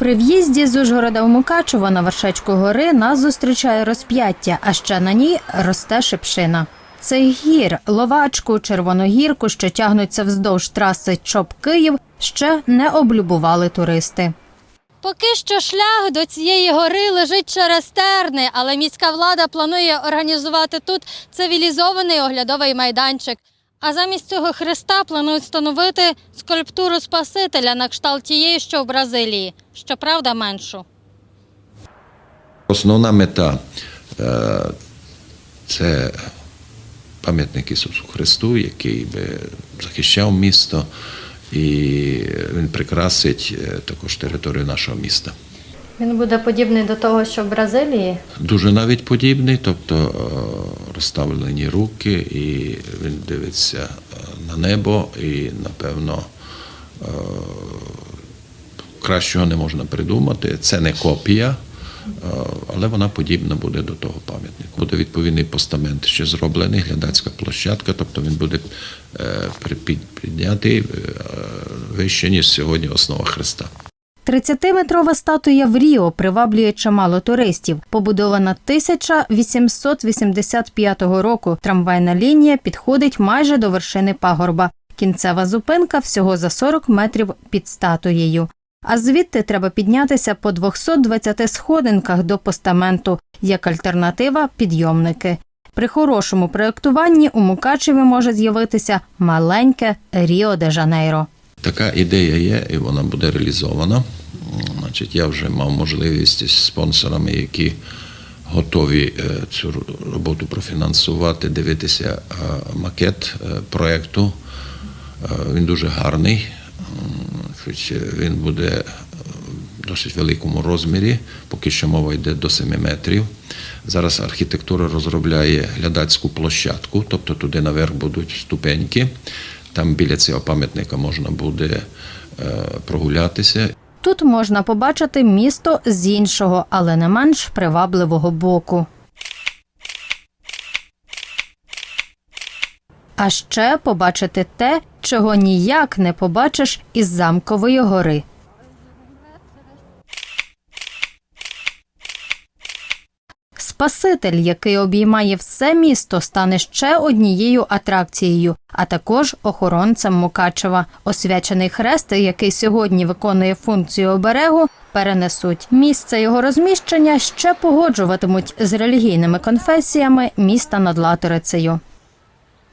При в'їзді з Ужгорода в Мукачево на вершечку гори нас зустрічає розп'яття, а ще на ній росте шипшина. Цей гір, ловачку, червоногірку, що тягнуться вздовж траси Чоп Київ, ще не облюбували туристи. Поки що шлях до цієї гори лежить через терни, але міська влада планує організувати тут цивілізований оглядовий майданчик. А замість цього хреста планують встановити скульптуру Спасителя на кшталт тієї, що в Бразилії. Щоправда, меншу. Основна мета е, це пам'ятник Ісусу Христу, який би захищав місто, і він прикрасить е, також територію нашого міста. Він буде подібний до того, що в Бразилії. Дуже навіть подібний, тобто розставлені руки, і він дивиться е, на небо, і напевно е, кращого не можна придумати. Це не копія, е, але вона подібна буде до того пам'ятника. Буде відповідний постамент ще зроблений, глядацька площадка, тобто він буде піднятий вище, ніж сьогодні основа Христа. 30-метрова статуя в Ріо приваблює чимало туристів. Побудована 1885 року. Трамвайна лінія підходить майже до вершини пагорба. Кінцева зупинка всього за 40 метрів під статуєю. А звідти треба піднятися по 220 сходинках до постаменту. Як альтернатива підйомники. При хорошому проєктуванні у Мукачеві може з'явитися маленьке Ріо де Жанейро. Така ідея є, і вона буде реалізована. Значить, я вже мав можливість з спонсорами, які готові е, цю роботу профінансувати, дивитися е, макет е, проєкту. Він дуже гарний. Хоч він буде в досить великому розмірі, поки що мова йде до 7 метрів. Зараз архітектура розробляє глядацьку площадку, тобто туди наверх будуть ступеньки. Там біля цього пам'ятника можна буде прогулятися. Тут можна побачити місто з іншого, але не менш привабливого боку. А ще побачити те, чого ніяк не побачиш із замкової гори. Спаситель, який обіймає все місто, стане ще однією атракцією, а також охоронцем Мукачева. Освячений хрест, який сьогодні виконує функцію оберегу, перенесуть. Місце його розміщення ще погоджуватимуть з релігійними конфесіями міста над Латорицею.